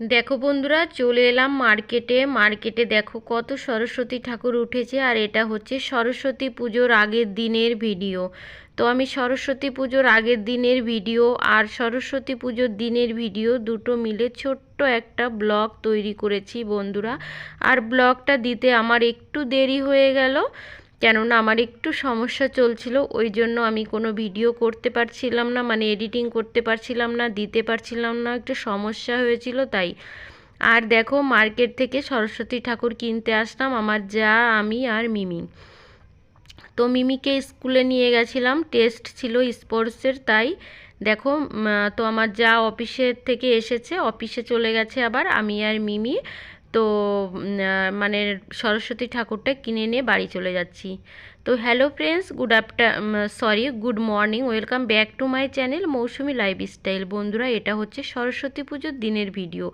দেখো বন্ধুরা, চলে এলাম মার্কেটে। মার্কেটে দেখো কত সরস্বতী ঠাকুর উঠেছে, আর এটা হচ্ছে সরস্বতী পুজোর আগের দিনের ভিডিও। তো আমি সরস্বতী পুজোর আগের দিনের ভিডিও আর সরস্বতী পুজোর দিনের ভিডিও দুটো মিলে ছোট্ট একটা ব্লগ তৈরি করেছি বন্ধুরা। আর ব্লগটা দিতে আমার একটু দেরি হয়ে গেল। কেননা আমার একটু সমস্যা চলছিল, ওই জন্য আমি কোনো ভিডিও করতে পারছিলাম না মানে এডিটিং করতে পারছিলাম না, দিতে পারছিলাম না, একটু সমস্যা হয়েছিল তাই। আর দেখো, মার্কেট থেকে সরস্বতী ঠাকুর কিনতে আসলাম আমার যা, আমি আর মিমি। তো মিমিকে স্কুলে নিয়ে গেছিলাম, টেস্ট ছিল স্পোর্টসের, তাই দেখো তো আমার যা অফিসের থেকে এসেছে, অফিসে চলে গেছে আবার আমি আর মিমি। তো মানে সরস্বতী ঠাকুরটা কিনে নিয়ে বাড়ি চলে যাচ্ছি। তো hello friends, good after sorry, good morning, welcome back to my channel Mousumi lifestyle বন্ধুরা, এটা হচ্ছে সরস্বতী পুজোর দিনের ভিডিও।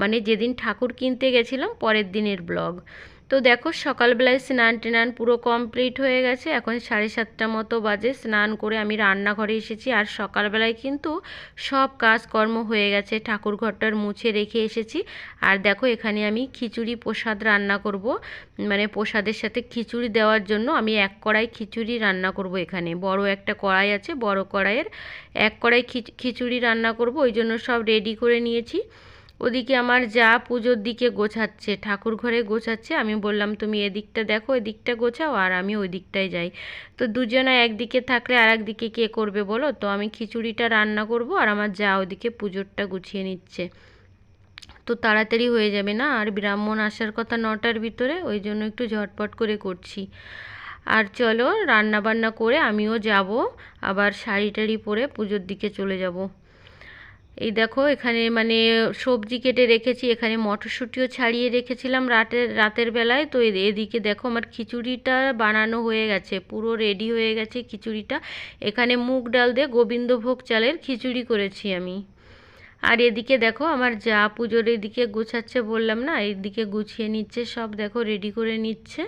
মানে যেদিন ঠাকুর কিনতে গেছিলাম, পরের দিনের ব্লগ। তো দেখো, সকালবেলায় স্নান টেনান পুরো কমপ্লিট হয়ে গেছে। এখন সাড়ে সাতটা মতো বাজে। স্নান করে আমি রান্নাঘরে এসেছি আর সকালবেলায় কিন্তু সব কাজকর্ম হয়ে গেছে। ঠাকুর ঘরটার মুছে রেখে এসেছি। আর দেখো, এখানে আমি খিচুড়ি প্রসাদ রান্না করব। মানে প্রসাদের সাথে খিচুড়ি দেওয়ার জন্য আমি এক কড়াই খিচুড়ি রান্না করব এখানে। বড় একটা কড়াই আছে, বড় কড়াইয়ের এক কড়াই খিচুড়ি রান্না করব। ওই জন্য সব রেডি করে নিয়েছি। ওদিকে আমার যা পুজোর দিকে গোছাচ্ছে ঠাকুর ঘরে গোছাচ্ছে, আমি বললাম, তুমি এদিকটা দেখো, এদিকটা গোছাও আর আমি ওই দিকটায় যাই। তো দুজনা একদিকে থাকলে আর একদিকে কে করবে বলো? তো আমি খিচুড়িটা রান্না করব আর আমার যা ওদিকে পুজোরটা গুছিয়ে নিচ্ছে। তো তাড়াতাড়ি হয়ে যাবে না? আর ব্রাহ্মণ আসার কথা নটার ভিতরে, ওই জন্য একটু ঝটপট করে করছি। আর চলো রান্না বান্না করে আমিও যাব, আবার শাড়ি টাড়ি পরে পুজোর দিকে চলে যাব। এই দেখো, এখানে মানে সবজি কেটে রেখেছি, এখানে মটরশুঁটিও ছাড়িয়ে রেখেছিলাম রাতের রাতের বেলায়। তো এদিকে দেখো আমার খিচুড়িটা বানানো হয়ে গেছে, পুরো রেডি হয়ে গেছে খিচুড়িটা। এখানে মুগ ডাল দিয়ে গোবিন্দভোগ চালের খিচুড়ি করেছি আমি। আর এদিকে দেখো আমার যা পুজোর এদিকে গুছাচ্ছে বললাম না, এদিকে গুছিয়ে নিচ্ছে সব, দেখো রেডি করে নিচ্ছে।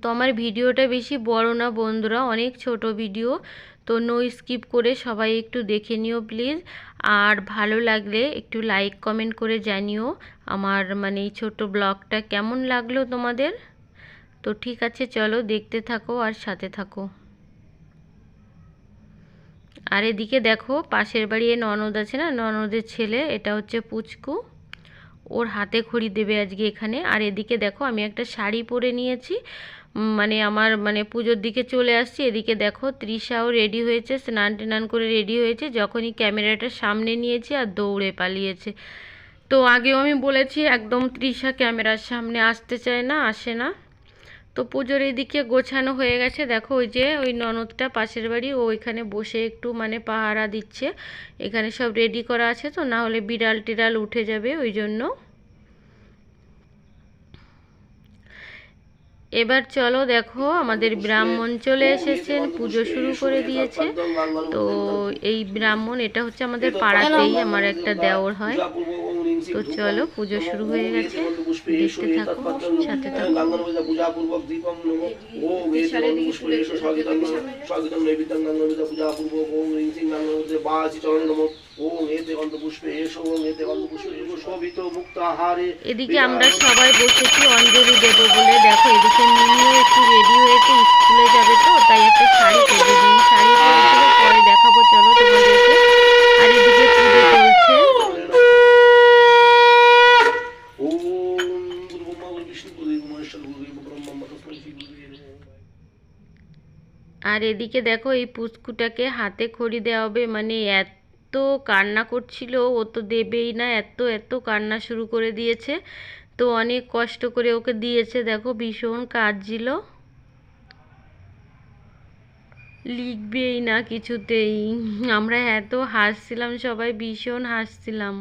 তো আমার ভিডিওটা বেশি বড় না বন্ধুরা, অনেক ছোট ভিডিও। তো নো স্কিপ করে সবাই একটু দেখে নিও প্লিজ আর ভালো লাগলে একটু লাইক কমেন্ট করে জানিও আমার মানে এই ছোটো ব্লগটা কেমন লাগল তোমাদের। তো ঠিক আছে, চলো দেখতে থাকো আর সাথে থাকো। আর এদিকে দেখো পাশের বাড়ি এ ননদ আছে না, ননদের ছেলে, এটা হচ্ছে পুচকু। ওর হাতে খড়ি দেবে আজকে এখানে। আর এদিকে দেখো, আমি একটা শাড়ি পরে নিয়েছি। মানে আমার মানে পুজোর দিকে চলে আসছি। এদিকে দেখো, তৃষাও রেডি হয়েছে, স্নান টেনান করে রেডি হয়েছে। যখনই ক্যামেরাটা সামনে নিয়েছে আর দৌড়ে পালিয়েছে। তো আগেও আমি বলেছি, একদম তৃষা ক্যামেরার সামনে আসতে চায় না, আসে না। তো পুজোর এদিকে গোছানো হয়ে গেছে। দেখো ওই যে ওই ননদটা পাশের বাড়ি, ও ওইখানে বসে একটু মানে পাহারা দিচ্ছে। এখানে সব রেডি করা আছে তো, না হলে বিড়াল টিড়াল উঠে যাবে ওই জন্য। এবার চলো দেখো, আমাদের ব্রাহ্মণ চলে এসেছেন, পুজো শুরু করে দিয়েছে। তো এই ব্রাহ্মণ, এটা হচ্ছে আমাদের পাড়াতেই আমার একটা দেওর হয়। তো চলো, পুজো শুরু হয়ে গেছে। দেখতে থাকো, সাথে থাকো। এদিকে আমরা সবাই বসেছি অঞ্জলি দেবো বলে। দেখো এদিকে মিমিও একটু রেডি হয়েছে স্কুলে যাবে তো তাই একটা শাড়ি পরে দিই শাড়ি পরেছিল পরে দেখাবো চলো তোমাদেরকে। আর এদিকে পুজো চলছে। আর এদিকে দেখো এই পুচকুটাকে হাতে খড়ি দেওয়া হবে মানে এত কান্না করছিল, ও তো দেবেই না, এত এত কান্না শুরু করে দিয়েছে। তো অনেক কষ্ট করে ওকে দিয়েছে, দেখো ভীষণ কাঁদছিল। লিখবেই না কিছুতেই। আমরা এত হাসছিলাম, সবাই ভীষণ হাসছিলাম।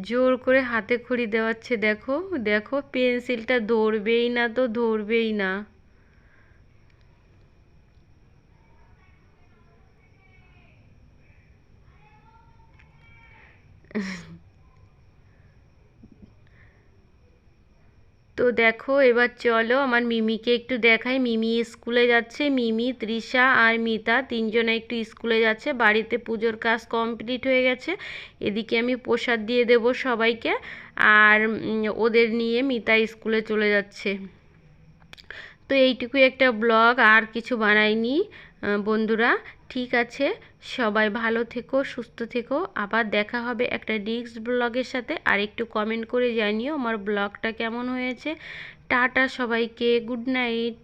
জোর করে হাতে খড়ি দেওয়াচ্ছে, দেখো দেখো, পেন্সিলটা ধরবেই না তো ধরবেই না। তো দেখো, এবার চলো আমার মিমিকে একটু দেখাই। মিমি স্কুলে যাচ্ছে, মিমি, তৃষা আর মিতা তিনজনে একটু স্কুলে যাচ্ছে। বাড়িতে পুজোর কাজ কমপ্লিট হয়ে গেছে। এদিকে আমি প্রসাদ দিয়ে দেব সবাইকে। আর ওদের নিয়ে মিতা স্কুলে চলে যাচ্ছে। তো এইটুকুই একটা ব্লগ, আর কিছু বানাইনি বন্ধুরা। ঠিক আছে। সবাই ভালো থেকো, সুস্থ থেকো। আবার দেখা হবে একটা নেক্সট ব্লগের সাথে। আর একটু কমেন্ট করে জানিও আমার ব্লগটা কেমন হয়েছে। টাটা সবাইকে গুড নাইট